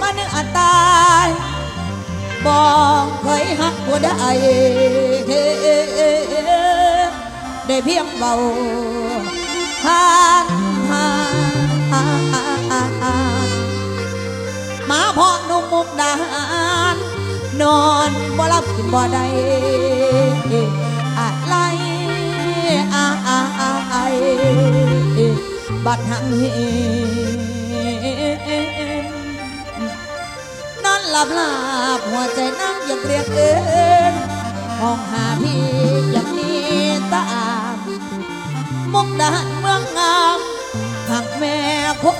มาเนื้อตายบอกเคยหักผู้ใดได้เพียงเบาหานหานมาพอหนุ่มมุกดาหารนอนบ่รับกินบ่ได้อะไรอาอาอาไอบัดหังเห ลับลาบหัวใจนั่งยังเรียกเอินมองหาพี่อย่างนี้ตามมุกดาหารเมืองงามหักแม่พ่อ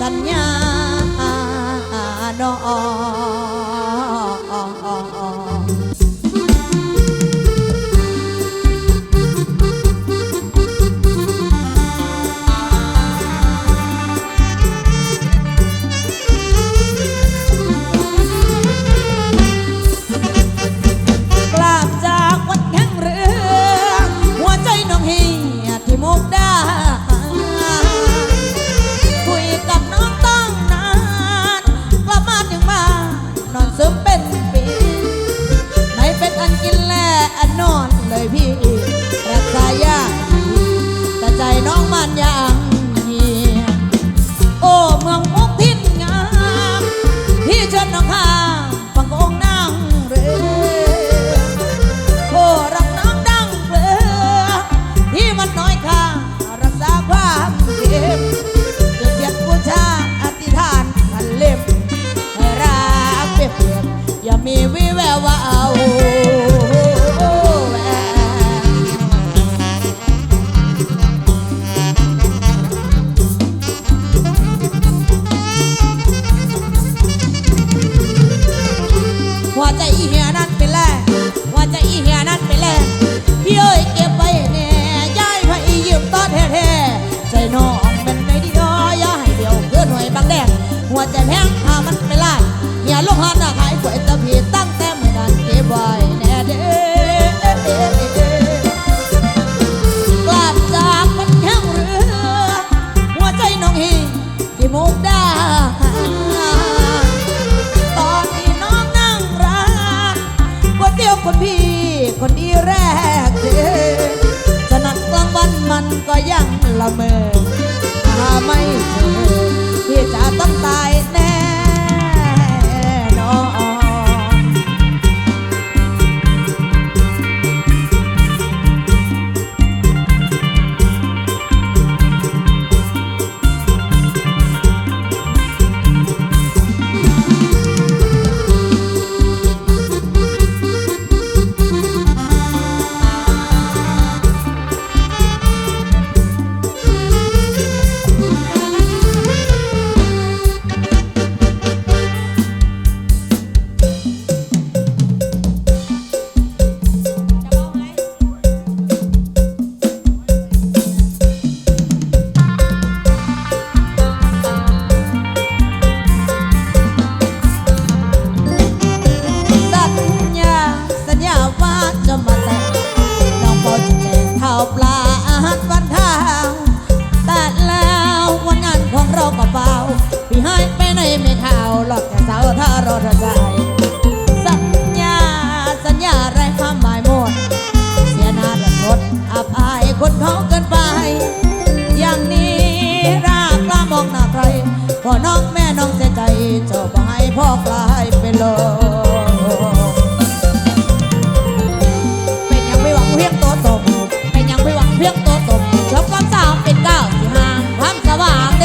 สัญญา มันยังเหียบโอ้เมืองมุกทินง หัวใจแพงพามันไปลาดเหียลูกหันน่ะขายก๋วยตี๋ยวพี่ตั้งแต่เมื่อนั้นเก็บไว้แน่เด้อกลับจากมันแข่งเรือหัวใจน้องฮีที่มุกดาตอนที่น้องนั่งร้านก๋วยเตี๋ยวคนพี่คนดีแรกเจอจะนัดกลางวันมันก็ยังละเมอถ้าไม่เจอ พี่จะต้องตายแน่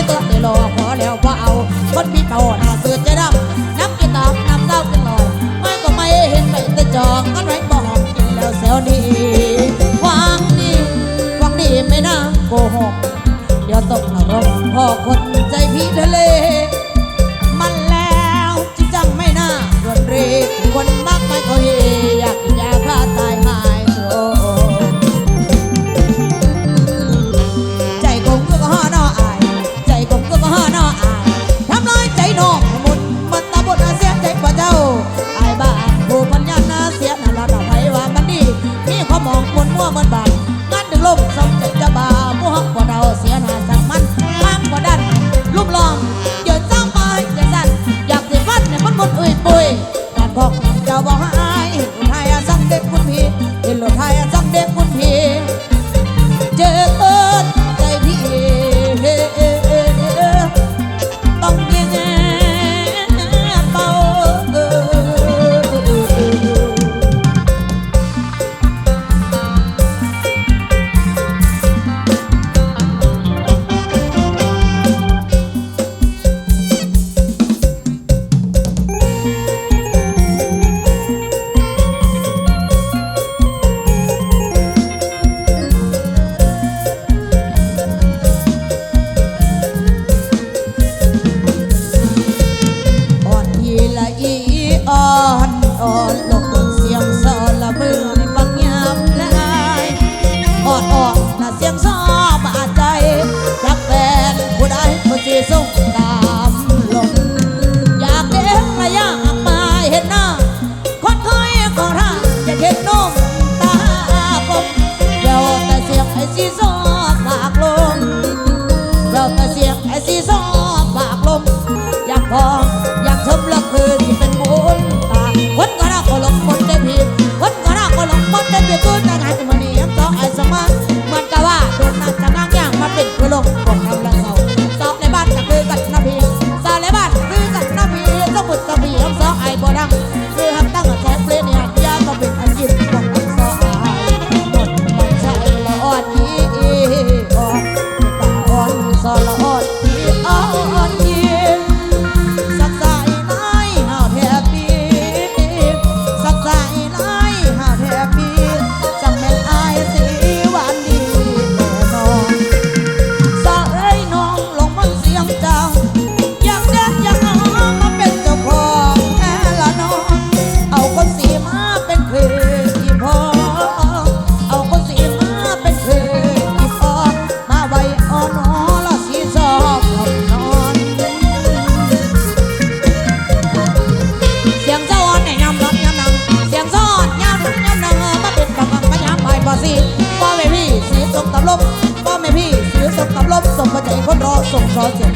ตัมเตยรอขอแล้วว่าเอา คนมีเป่าหน้าเสือจะดำน้ำกินตามน้ำเศร้าจะหลอกไม่ก็ไม่เห็นไม่แต่จองอันไรบอกกินแล้วเซวนี่หวังนี่หวังนี่ไม่น่าโกหกเดี๋ยวตกนรกพ่อคน มื่นบาทงานถึงลมสมจะบาผู้หักกว่าเราเสียหน้าสั่งมันห้ามกว่าดันรูมลอง พ่อ